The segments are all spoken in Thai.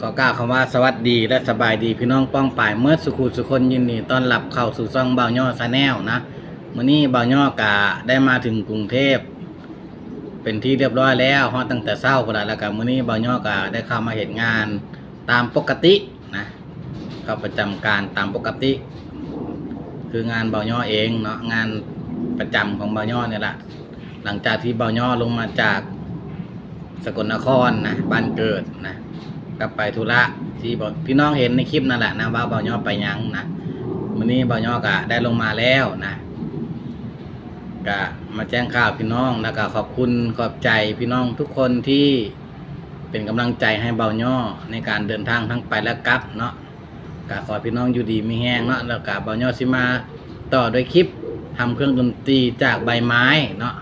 ขอกล่าวคำว่าสวัสดีและสบายดีพี่น้องป้องป่ายเมื่อสุขุสุคนยินดีต้อนรับเข้าสู่ซ่องเบาย่อซาแนลนะมื้อนี้เบาย่อกะได้มาถึงกรุงเทพ เป็นที่เรียบร้อยแล้วฮอดตั้งแต่เช้าพุ่นแล้วก็มื้อนี้เบาย่อกะได้เข้ามาเฮ็ดงานตามปกตินะเข้าประจำการตามปกติ คืองานเบาย่อเองเนาะงานประจำของเบาย่อเนี่ยแหละหลังจากที่เบาย่อลงมาจากสกลนครนะบ้านเกิดนะ กลับไปธุระที่บอกพี่น้องเห็นในคลิปนั่นแหละนะว่าเบาย่อไปยังนะวันนี้เบาย่อกะได้ลงมาแล้วนะกะมาแจ้งข่าวพี่น้องแล้วก็ขอบคุณขอบใจพี่น้องทุกคนที่เป็นกำลังใจให้เบาย่อในการเดินทางทั้งไปและกลับเนาะกะขอพี่น้องอยู่ดีมีแห้งเนาะแล้วกะเบาย่อสิมาต่อด้วยคลิปทำเครื่องดนตรีจากใบไม้เนาะ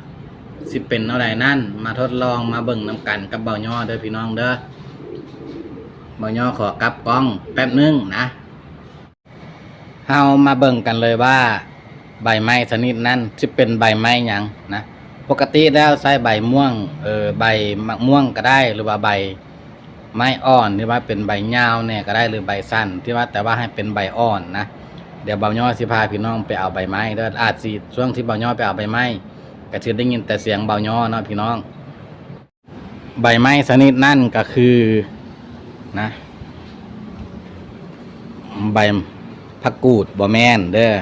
สิเป็นเท่าไรนั่นมาทดลองมาเบิ่งน้ำกันกับเบาย่อเด้อพี่น้องเด้อ บาย่อขอกลับกล้องแป๊บนึงนะเฮามาเบิ่งกันเลยว่าใบไม้ชนิดนั้นสิเป็นใบไม้หยังนะ ปกติแล้วใช้ใบม่วงเออใบมะม่วงก็ได้หรือว่าใบไม้อ่อนที่ว่าเป็นใบยาวเนี่ยก็ได้หรือใบสั้น ที่ว่าแต่ว่าให้เป็นใบอ่อนนะเดี๋ยวเบาย่อสิพาพี่น้องไปเอาใบไม้เด้ออาจสิช่วงที่เบาย่อไปเอาใบไม้ก็จะได้ยินแต่เสียงเบาย่อเนาะพี่น้อง ใบไม้ชนิดนั่นก็คือ นะใบผักกูดบ่แมนเด้อ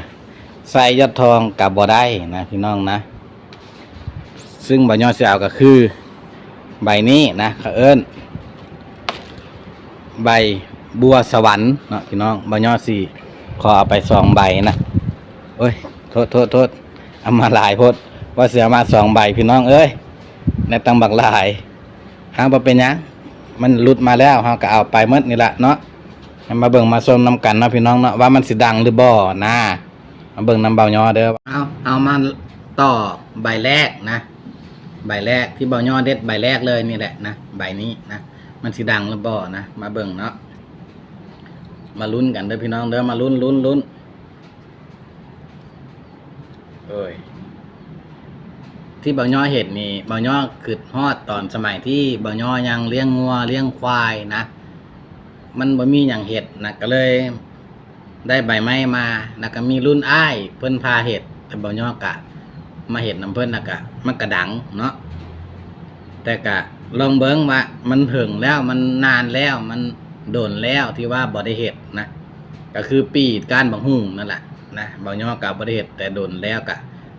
ใส่ยอดทองกับบ่ได้นะพี่น้องนะ ซึ่งเบย่อเสียเอาก็คือ ใบนี้นะเขาเอิ้นใบบัวสวรรค์เนาะพี่น้องเบย่อสี่ขอเอาไปสองใบนะโอ้ยโทษโทษโทษเอามาหลายพดว่าเสือมาสองใบพี่น้องเอ้ยในตังบักหลายหางบ่เป็นยัง มันหลุดมาแล้วเฮาก็เอาไปหมดนี่ละเนาะมาเบิ่งมาชมนํกันเนาะพี่น้องเนาะว่ามันสิดังหรือบ่นะมาเบิ่งนำเบาย่อเด้อเอาเอามาต่อใบแรกนะ ใบแรกที่เบาย่อเด็ดใบแรกเลยนี่แหละนะใบนี้นะมันสิดังหรือบ่นะมาเบิ่งเนาะมาลุ้นกันเด้อพี่น้องเด้อมาลุ้นลุ้นลุ้นเอ้ย ที่เบาย่อเห็ดนี่เบาย่อคือฮอดตอนสมัยที่เบาย่อยังเลี้ยงงัวเลี้ยงควายนะ มันบ่มีอย่างเห็ดนะก็เลย ได้ใบไม้มานะก็มีรุ่นอ้ายเพิ่นพาเห็ดแต่เบาย่อกะ มาเห็ดนํเพิ่นนะกะมันกระดังเนาะแต่กะลองเบิ่งว่ามันถึงแล้วมันนานแล้วมันโดนแล้วที่ว่าบ่ได้เห็ดนะก็คือปีการบังหุ่งนั่นแหละนะเบาย่อกะบ่ได้เห็ดแต่โดนแล้วกะ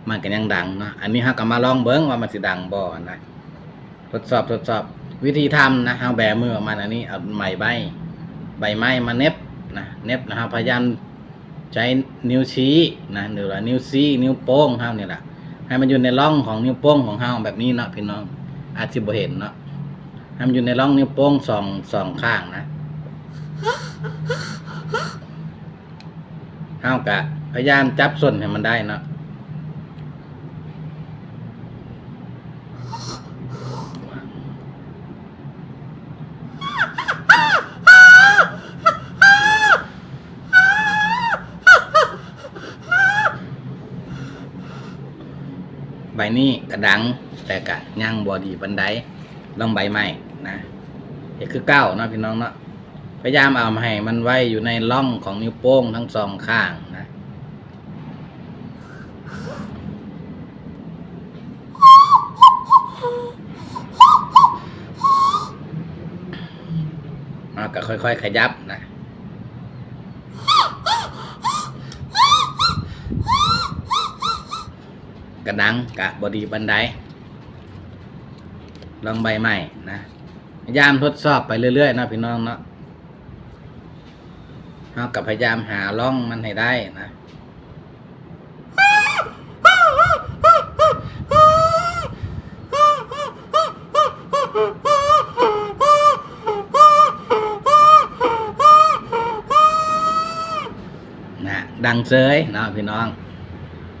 มันก็ยังดังเนาะอันนี้เฮาก็มาลองเบิ่งว่ามันสิดังบ่นะทดสอบทดสอบวิธีทำนะเฮาแบมือออกมาอันนี้เอาไม้ใบใบไม้มาเน็บนะเน็บนะเฮาพยายามใช้นิ้วชี้นะหรือว่านิ้วชี้นิ้วโป้งเฮานี่แหละให้มันอยู่ในร่องของนิ้วโป้งของเฮาแบบนี้เนาะพี่น้องอาจสิบ่เห็นเนาะให้มันอยู่ในร่องนิ้วโป้งสองสองข้างนะเฮาก็พยายามจับส้นให้มันได้เนาะ นี้กระดังแต่กะย่างบอดีบันไดลองใบใหม่นะเอกคือเก้าเนาะพี่น้องเนาะพยายามเอามาให้มันไว้อยู่ในร่องของนิ้วโป้งทั้งสองข้างนะเอาก็ค่อยๆ ขยับนะ กระดังกะบอดีบันไดลองใบใหม่นะพยายามทดสอบไปเรื่อยๆนะพี่น้องเนาะเรากับพยายามหาร่องมันให้ได้นะนะดังเซยเนาะพี่น้อง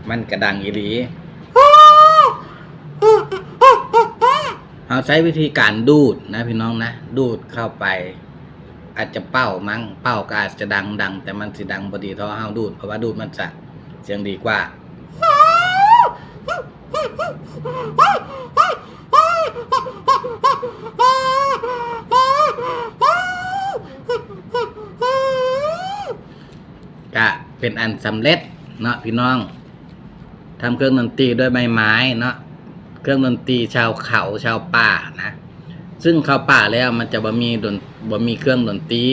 มันกระดังอีหลี เราใช้วิธีการดูดนะพี่น้องนะ ดูดเข้าไป อาจจะเป้ามั้งเป้าก็อาจจะดังดังแต่มันสิดังพอดีท่อห้าดูดเพราะว่าดูดมันจะเสียงดีกว่าก็เป็นอันสำเร็จเนาะพี่น้องทำเครื่องดนตรีด้วยใบไม้เนาะ เครื่องดนตรีชาวเขาชาวป่านะ ซึ่งเขาป่าแล้วมันจะบ่มีดนบ่มีเครื่องดนตรี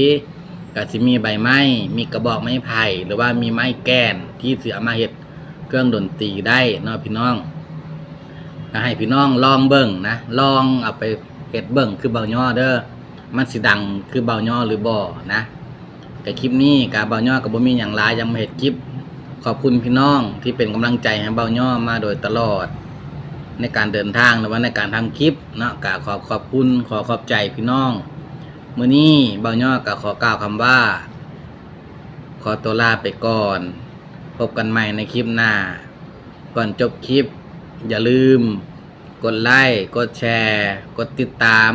ก็สิมีใบไม้มีกระบอกไม้ไผ่หรือว่ามีไม้แก่นที่เสิเอามาเฮ็ดเครื่องดนตรีได้เนาะพี่น้องก็ให้พี่น้องลองเบิ่งนะลองเอาไปเฮ็ดเบิ่งคือเบาย่อเด้อมันสิดังคือเบาย่อหรือบ่อนะแต่คลิปนี้กาเบาย่อก็บ่มีหยังหลายยังมาเฮ็ดคลิปขอบคุณพี่น้องที่เป็นกำลังใจให้เบาย่อมาโดยตลอด ในการเดินทางหรือว่าในการทำคลิปเนาะกาขอบขอบคุณขอขอบใจพี่น้องมื้อนี้เบาย่อกาขอกล่าวคำว่า ขอตัวลาไปก่อน พบกันใหม่ในคลิปหน้า ก่อนจบคลิป อย่าลืม กดไลค์กดแชร์ กดติดตาม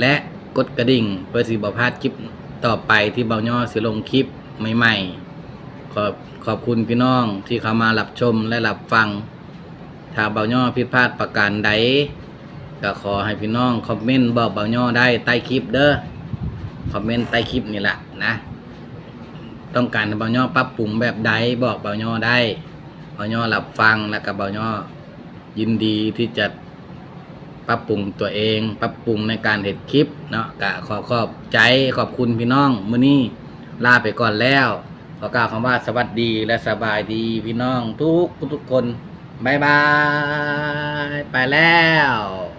และกดกระดิ่งเพื่อสิบพลาดคลิปต่อไปที่เบาย่อสิลงคลิปใหม่ๆขอบขอบคุณพี่น้องที่เข้ามารับชมและรับฟัง ถ้าเบาย่อผิดพลาดประการใดก็ขอให้พี่น้องคอมเมนต์บอกเบาย่อได้ใต้คลิปเด้อคอมเมนต์ใต้คลิปนี่แหละนะ ต้องการเบาย่อปรับปรุงแบบใดบอกเบาย่อได้เบาย่อรับฟังแล้วก็เบาย่อยินดีที่จะปรับปรุงตัวเอง ปรับปรุงในการเห็ดคลิปเนาะกะขอขอบใจขอบคุณพี่น้องมื้อนี้ลาไปก่อนแล้ว ขอกล่าวคำว่าสวัสดีและสบายดีพี่น้องทุกทุกคน บายบาย ไปแล้ว